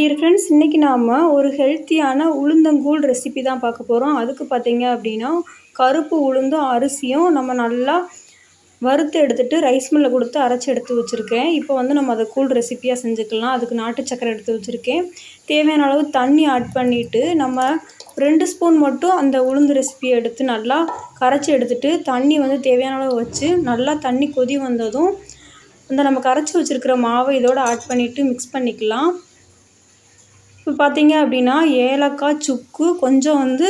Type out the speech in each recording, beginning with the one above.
Dear friends இன்றைக்கி நாம் ஒரு ஹெல்த்தியான உளுந்தங்கூழ் ரெசிபி தான் பார்க்க போகிறோம் அதுக்கு பார்த்தீங்க அப்படின்னா கருப்பு உளுந்தும் அரிசியும் நம்ம நல்லா வறுத்து எடுத்துகிட்டு ரைஸ் மில்லில் கொடுத்து அரைச்சி எடுத்து வச்சுருக்கேன். இப்போ வந்து நம்ம அதை கூழ் ரெசிப்பியாக செஞ்சுக்கலாம். அதுக்கு நாட்டு சக்கரை எடுத்து வச்சுருக்கேன். தேவையான அளவு தண்ணி ஆட் பண்ணிவிட்டு நம்ம ரெண்டு ஸ்பூன் மட்டும் அந்த உளுந்து ரெசிபியை எடுத்து நல்லா கரைச்சி எடுத்துகிட்டு தண்ணி வந்து தேவையான அளவு வச்சு நல்லா தண்ணி கொதி வந்ததும் இந்த நம்ம கரைச்சி வச்சுருக்கிற மாவை இதோடு ஆட் பண்ணிவிட்டு மிக்ஸ் பண்ணிக்கலாம். இப்போ பார்த்தீங்க அப்படின்னா ஏலக்காய் சுக்கு கொஞ்சம் வந்து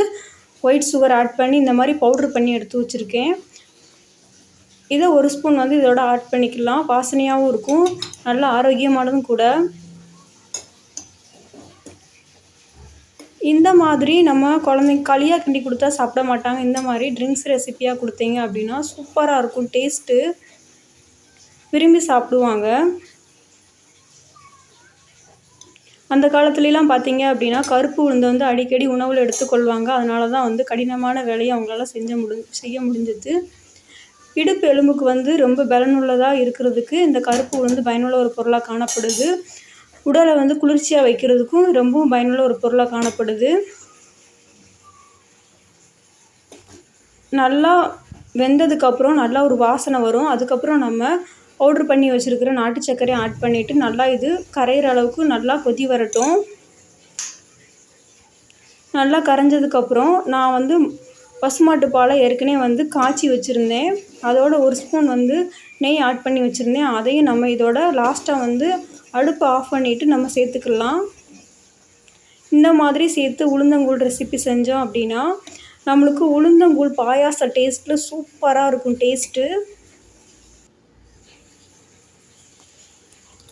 ஒயிட் சுகர் ஆட் பண்ணி இந்த மாதிரி பவுட்ரு பண்ணி எடுத்து வச்சுருக்கேன். இதை ஒரு ஸ்பூன் வந்து இதோட ஆட் பண்ணிக்கலாம். வாசனையாகவும் இருக்கும். நல்ல ஆரோக்கியமானதும் கூட. இந்த மாதிரி நம்ம குழந்தைங்க களியாக கிண்டி கொடுத்தா சாப்பிட மாட்டாங்க. இந்த மாதிரி ட்ரிங்க்ஸ் ரெசிப்பியாக கொடுத்தீங்க அப்படின்னா சூப்பராக இருக்கும். டேஸ்ட்டு விரும்பி சாப்பிடுவாங்க. அந்த காலத்துலலாம் பார்த்தீங்க அப்படின்னா கருப்பு உளுந்து வந்து அடிக்கடி உணவில் எடுத்துக்கொள்வாங்க. அதனால தான் வந்து கடினமான வேலையை அவங்களால செஞ்ச முடி செய்ய முடிஞ்சது. இடுப்பு எலும்புக்கு வந்து ரொம்ப பலனுள்ளதாக இருக்கிறதுக்கு இந்த கருப்பு உளுந்து பயனுள்ள ஒரு பொருளாக காணப்படுது. உடலை வந்து குளிர்ச்சியாக வைக்கிறதுக்கும் ரொம்பவும் பயனுள்ள ஒரு பொருளாக காணப்படுது. நல்லா வெந்ததுக்கப்புறம் நல்லா ஒரு வாசனை வரும். அதுக்கப்புறம் நம்ம பவுட்ரு பண்ணி வச்சுருக்கிற நாட்டு சர்க்கரையும் ஆட் பண்ணிவிட்டு நல்லா இது கரையிற அளவுக்கு நல்லா கொதி வரட்டும். நல்லா கரைஞ்சதுக்கப்புறம் நான் வந்து பசுமாட்டு பாலை ஏற்கனவே வந்து காய்ச்சி வச்சுருந்தேன். அதோட ஒரு ஸ்பூன் வந்து நெய் ஆட் பண்ணி வச்சுருந்தேன். அதையும் நம்ம இதோட லாஸ்ட்டாக வந்து அடுப்பை ஆஃப் பண்ணிவிட்டு நம்ம சேர்த்துக்கலாம். இந்த மாதிரி சேர்த்து உளுந்தங்கூழ் ரெசிபி செஞ்சோம் அப்படின்னா நம்மளுக்கு உளுந்தங்கூழ் பாயாச டேஸ்ட்டில் சூப்பராக இருக்கும் டேஸ்ட்டு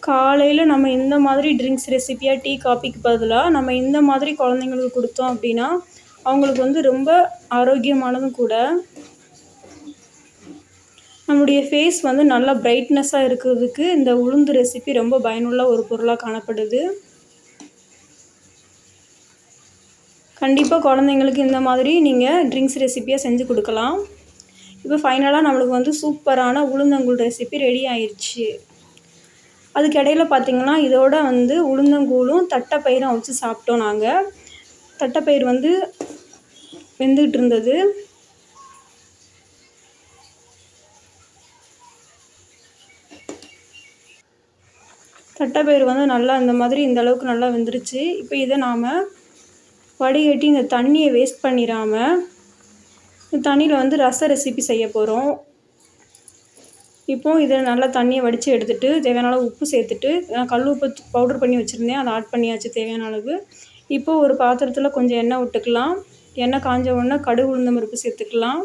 காலையில் நம்ம இந்த மாதிரி ட்ரிங்க்ஸ் ரெசிப்பியாக டீ காப்பிக்கு பதிலாக நம்ம இந்த மாதிரி குழந்தைங்களுக்கு கொடுத்தோம் அப்படின்னா அவங்களுக்கு வந்து ரொம்ப ஆரோக்கியமானதும் கூட. நம்முடைய ஃபேஸ் வந்து நல்லா பிரைட்னஸாக இருக்கிறதுக்கு இந்த உளுந்து ரெசிபி ரொம்ப பயனுள்ள ஒரு பொருளாக காணப்படுது. கண்டிப்பாக குழந்தைங்களுக்கு இந்த மாதிரி நீங்கள் ட்ரிங்க்ஸ் ரெசிப்பியாக செஞ்சு கொடுக்கலாம். இப்போ ஃபைனலாக நம்மளுக்கு வந்து சூப்பரான உளுந்தங்குள் ரெசிபி ரெடி ஆயிடுச்சு அதுக்கு இடையில பார்த்திங்கன்னா இதோட வந்து உளுந்தங்கூழும் தட்டைப்பயிரும் அவிச்சு சாப்பிட்டோம் நாங்கள் தட்டைப்பயிர் வந்து வெந்துக்கிட்டு இருந்தது தட்டைப்பயிர் வந்து நல்லா இந்த மாதிரி இந்த அளவுக்கு நல்லா வெந்துருச்சு. இப்போ இதை நாம் வடிகட்டி இந்த தண்ணியை வேஸ்ட் பண்ணிடாமல் இந்த தண்ணியில் வந்து ரச ரெசிபி செய்ய போகிறோம் இப்போது இதை நல்லா தண்ணியை வடித்து எடுத்துகிட்டு தேவையான அளவு உப்பு சேர்த்துட்டு கல் உப்பு பவுட்ரு பண்ணி வச்சுருந்தேன். அதை ஆட் பண்ணியாச்சு தேவையான அளவு. இப்போது ஒரு பாத்திரத்தில் கொஞ்சம் எண்ணெய் விட்டுக்கலாம். எண்ணெய் காஞ்ச உடனே கடுகு உளுந்தம் பருப்பு சேர்த்துக்கலாம்.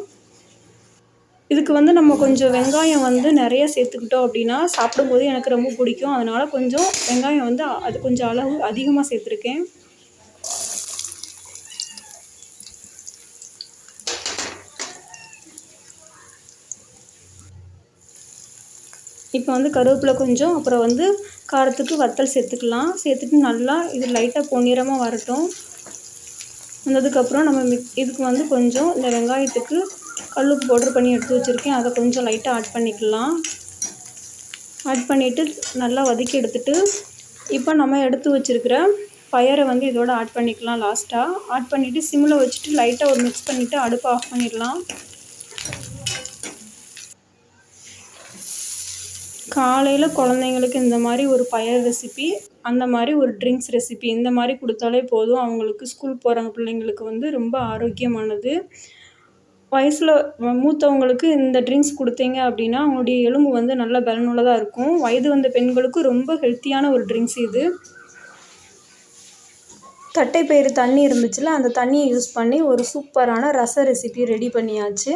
இதுக்கு வந்து நம்ம கொஞ்சம் வெங்காயம் வந்து நிறைய சேர்த்துக்கிட்டோம் அப்படின்னா சாப்பிடும்போது எனக்கு ரொம்ப பிடிக்கும். அதனால் கொஞ்சம் வெங்காயம் வந்து அது கொஞ்சம் அளவு அதிகமாக சேர்த்துருக்கேன். இப்போ வந்து கருவேப்பிலை கொஞ்சம் அப்புறம் வந்து காரத்துக்கு வத்தல் சேர்த்துக்கலாம். சேர்த்துட்டு நல்லா இது லைட்டாக பொன்னிறமாக வரட்டும். வந்ததுக்கப்புறம் நம்ம மிக் இதுக்கு வந்து கொஞ்சம் இந்த வெங்காயத்துக்கு கல்லுப்பு பவுட்ரு பண்ணி எடுத்து வச்சுருக்கேன். அதை கொஞ்சம் லைட்டாக ஆட் பண்ணிக்கலாம். ஆட் பண்ணிவிட்டு நல்லா வதக்கி எடுத்துகிட்டு இப்போ நம்ம எடுத்து வச்சுருக்கிற பயரை வந்து இதோட ஆட் பண்ணிக்கலாம் லாஸ்ட்டாக ஆட் பண்ணிவிட்டு சிம்மில் வச்சுட்டு லைட்டாக ஒரு மிக்ஸ் பண்ணிவிட்டு அடுப்பை ஆஃப் பண்ணிடலாம். காலையில் குழந்தைங்களுக்கு இந்த மாதிரி ஒரு பயர் ரெசிபி அந்த மாதிரி ஒரு ட்ரிங்க்ஸ் ரெசிபி இந்த மாதிரி கொடுத்தாலே போதும். அவங்களுக்கு ஸ்கூல் போகிற பிள்ளைங்களுக்கு வந்து ரொம்ப ஆரோக்கியமானது. வயசில் மூத்தவங்களுக்கு இந்த ட்ரிங்க்ஸ் கொடுத்தீங்க அப்படின்னா அவங்களுடைய எலும்பு வந்து நல்ல பலனுள்ளதாக இருக்கும். வயது வந்த பெண்களுக்கு ரொம்ப ஹெல்த்தியான ஒரு ட்ரிங்க்ஸ் இது. தட்டைப்பயிறு தண்ணி இருந்துச்சுல அந்த தண்ணியை யூஸ் பண்ணி ஒரு சூப்பரான ரச ரெசிபி ரெடி பண்ணியாச்சு.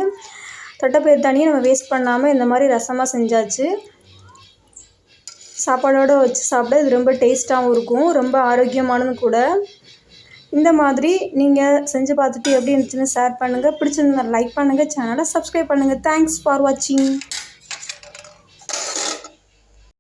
தட்டைப்பயிறு தண்ணியை நம்ம வேஸ்ட் பண்ணாமல் இந்த மாதிரி ரசமாக செஞ்சாச்சு. சாப்பாடோடு வச்சு சாப்பிட இது ரொம்ப டேஸ்ட்டாகவும் இருக்கும் ரொம்ப ஆரோக்கியமானதும் கூட. இந்த மாதிரி நீங்கள் செஞ்சு பார்த்துட்டு எப்படி இருந்துச்சுன்னு ஷேர் பண்ணுங்கள் பிடிச்சிருந்தா லைக் பண்ணுங்கள் சேனலை சப்ஸ்கிரைப் பண்ணுங்கள் தேங்க்ஸ் ஃபார் வாட்சிங்